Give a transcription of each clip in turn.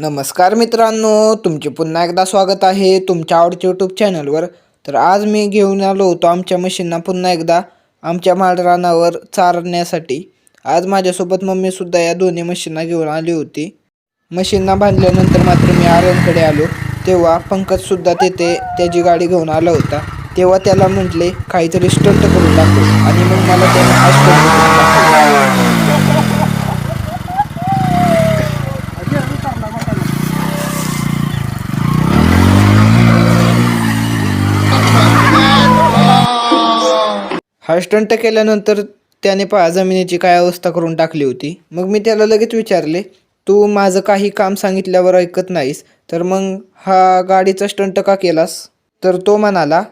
नमस्कार मित्रांनो तुमचे पुन्हा एकदा स्वागत आहे तुमच्या आवडच्या यूट्यूब चॅनलवर तर आज मी घेऊन आलो होतो आमच्या मशीनना पुन्हा एकदा आमच्या माळरानावर चारण्यासाठी. आज माझ्यासोबत मम्मीसुद्धा या दोन्ही मशीनना घेऊन आली होती. मशीनना बांधल्यानंतर मात्र मी आर्यनकडे आलो. तेव्हा पंकजसुद्धा तेथे त्याची गाडी घेऊन आला होता. तेव्हा त्याला म्हटले काहीतरी स्टंट करून दाखव आणि मग मला त्याने हा स्टंट केल्यानंतर त्याने पहा जमिनीची काय अवस्था करून टाकली होती. मग मी त्याला लगेच विचारले तू माझं काही काम सांगितल्यावर ऐकत नाहीस तर मग हा गाडीचा स्टंट का केलास? तर तो म्हणाला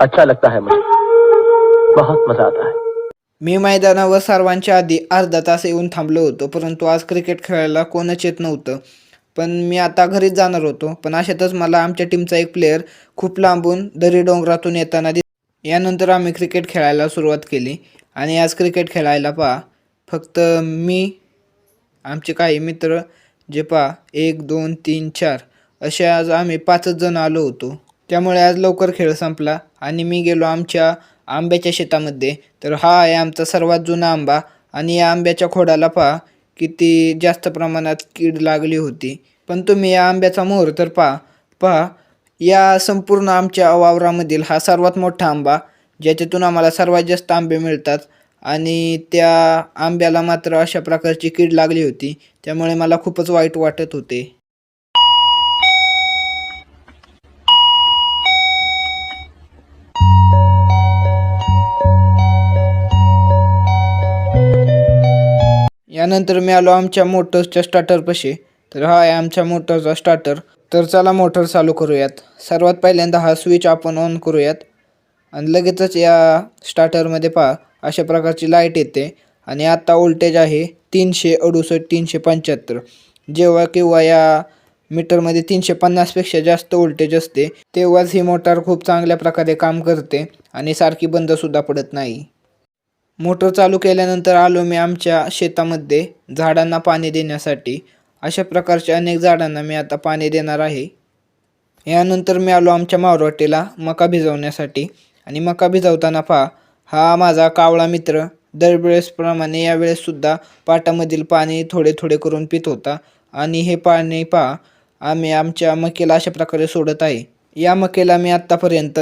अच्छा लगता है मुझे. बहुत मजा आता है. मी मैदानावर सर्वांच्या आधी अर्धा तास येऊन थांबलो होतो परंतु आज क्रिकेट खेळायला कोणच येत नव्हतं. पण मी आता घरीच जाणार होतो. पण अशातच मला आमच्या टीमचा एक प्लेअर खूप लांबून दरी डोंगरातून येताना दिस यानंतर आम्ही क्रिकेट खेळायला सुरुवात केली. आणि आज क्रिकेट खेळायला पहा फक्त मी आमचे काही मित्र जे पहा एक दोन तीन चार असे आज आम्ही पाचच जण आलो होतो. त्यामुळे आज लवकर खेळ संपला आणि मी गेलो आमच्या आंब्याच्या शेतामध्ये. तर हा आहे आमचा सर्वात जुना आंबा. आणि या आंब्याच्या खोडाला पहा किती जास्त प्रमाणात कीड लागली होती. पण तुम्ही या आंब्याचा मोहर तर पहा. पहा या संपूर्ण आमच्या वावरामधील हा सर्वात मोठा आंबा ज्याच्यातून आम्हाला सर्वात जास्त आंबे मिळतात. आणि त्या आंब्याला मात्र अशा प्रकारची कीड लागली होती त्यामुळे मला खूपच वाईट वाटत होते. यानंतर मी आलो आमच्या मोटर्सच्या स्टार्टरपाशी. तर हा आहे आमच्या मोटरचा स्टार्टर. तर चला मोटर चालू करूयात. सर्वात पहिल्यांदा हा स्विच आपण ऑन करूयात. आणि लगेचच या स्टार्टरमध्ये पहा अशा प्रकारची लाइट येते. आणि आता वोल्टेज आहे तीनशे अडुसष्ट तीनशे पंच्याहत्तर. जेव्हा किंवा या मीटरमध्ये तीनशे पन्नासपेक्षा जास्त वोल्टेज असते तेव्हाच ही मोटार खूप चांगल्या प्रकारे काम करते आणि सारखी बंदसुद्धा पडत नाही. मोटर चालू केल्यानंतर आलो मी आमच्या शेतामध्ये झाडांना पाणी देण्यासाठी. अशा प्रकारच्या अनेक झाडांना मी आता पाणी देणार आहे. यानंतर मी आलो आमच्या मावरवाटीला मका भिजवण्यासाठी. आणि मका भिजवताना पहा हा माझा कावळा मित्र दरवेळेसप्रमाणे यावेळेससुद्धा पाटामधील पाणी थोडे थोडे करून पित होता. आणि हे पाणी पहा आम्ही आमच्या मकेला अशा प्रकारे सोडत आहे. या मकेला मी आत्तापर्यंत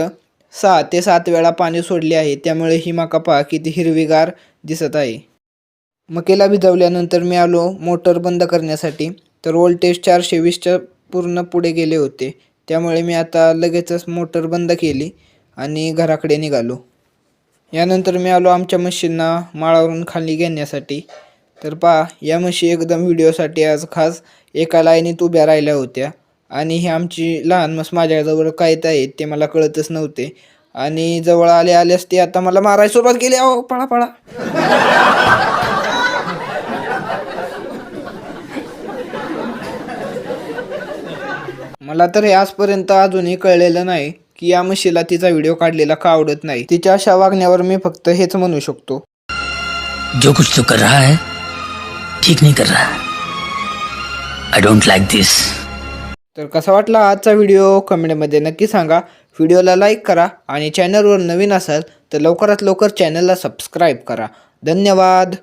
सहा ते सात वेळा पाणी सोडले आहे त्यामुळे ही मका पहा किती हिरवीगार दिसत आहे. मकेला भिजवल्यानंतर मी आलो मोटर बंद करण्यासाठी तर वोल्टेज चारशे वीसच्या पूर्ण पुढे गेले होते त्यामुळे मी आता लगेचच मोटर बंद केली आणि घराकडे निघालो. यानंतर मी आलो आमच्या म्हशींना माळावरून खाली घेण्यासाठी. तर पहा या म्हशी एकदम व्हिडिओसाठी आज खास एका लाईनीत उभ्या राहिल्या होत्या. आणि ही आमची लहान मस माझ्याजवळ कायत आहेत ते मला कळतच नव्हते. आणि जवळ आले आल्यास ते आता मला मारायला सुरुवात केली अहो पळा पळा. मला तर हे आजपर्यंत अजूनही कळलेलं नाही की या म्हशीला तिचा व्हिडिओ काढलेला का आवडत नाही. तिच्या अशा वागण्यावर मी फक्त हेच म्हणू शकतो. जो कुछ तू कर रहा है ठीक नहीं कर रहा. आई डोंट लाइक दिस तर कसा वाटला आजचा व्हिडिओ? कमेंटमध्ये नक्की सांगा. व्हिडिओला लाईक करा आणि चॅनलवर नवीन असाल तर लवकरात लवकर चॅनलला सबस्क्राईब करा. धन्यवाद.